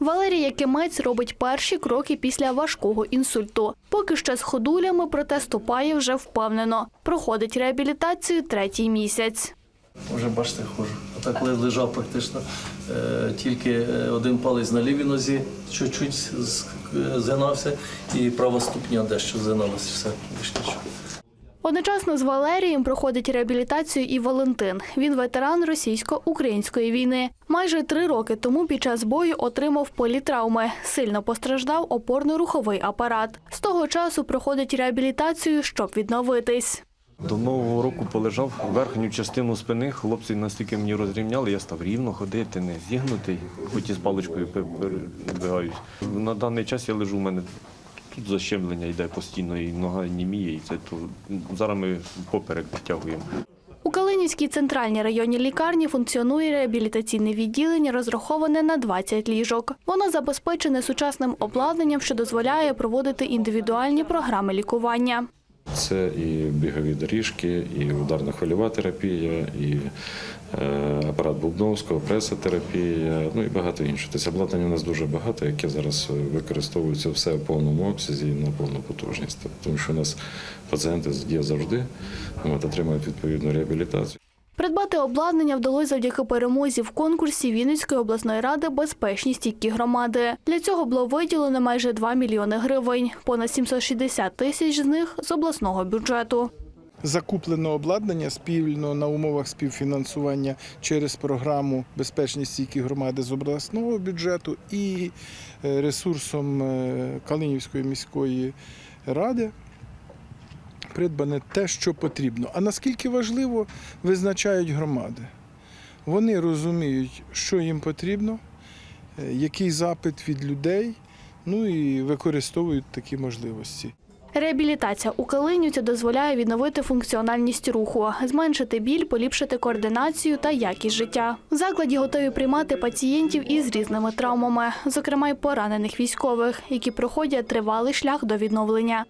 Валерій Якимець робить перші кроки після важкого інсульту. Поки ще з ходулями, проте ступає вже впевнено. Проходить реабілітацію третій місяць. Вже бачите, хожу. Так лежав практично е, тільки е, один палець на лівій нозі, чуть-чуть е, згинався, і права ступня дещо згиналася. Все. Одночасно з Валерієм проходить реабілітацію і Валентин. Він ветеран російсько-української війни. Майже три роки тому під час бою отримав політравми. Сильно постраждав опорно-руховий апарат. З того часу проходить реабілітацію, щоб відновитись. До нового року полежав верхню частину спини. Хлопці настільки мені розрівняли, я став рівно ходити, не зігнутий, хоч і з паличкою пе- передвигаюсь. На даний час я лежу, у мене тут защемлення йде постійно, і нога німіє, і це то зараз ми поперек підтягуємо. У Калинівській центральній районній лікарні функціонує реабілітаційне відділення, розраховане на 20 ліжок. Воно забезпечене сучасним обладнанням, що дозволяє проводити індивідуальні програми лікування. Це і бігові доріжки, і ударна хвильова терапія, і е, апарат Бубновського, пресотерапія, ну і багато іншого. Тобто обладнання у нас дуже багато, яке зараз використовується все в повному обсязі і на повну потужність. Тобто, Тому що у нас пацієнти є завжди, от, отримують відповідну реабілітацію. Придбати обладнання вдалося завдяки перемозі в конкурсі Вінницької обласної ради «Безпечні стійкі громади». Для цього було виділено майже 2 мільйони гривень, понад 760 тисяч з них з обласного бюджету. Закуплено обладнання спільно на умовах співфінансування через програму Безпечність стійкі громади з обласного бюджету і е, ресурсом е, Калинівської міської ради. Придбане те, що потрібно. А наскільки важливо, визначають громади. Вони розуміють, що їм потрібно, е, який запит від людей, ну і використовують такі можливості. Реабілітація у Калинівці дозволяє відновити функціональність руху, зменшити біль, поліпшити координацію та якість життя. В закладі готові приймати пацієнтів із різними травмами, зокрема й поранених військових, які проходять тривалий шлях до відновлення.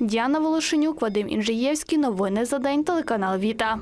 Діана Волошенюк, Вадим Інжиєвський. Новини за день. Телеканал Віта.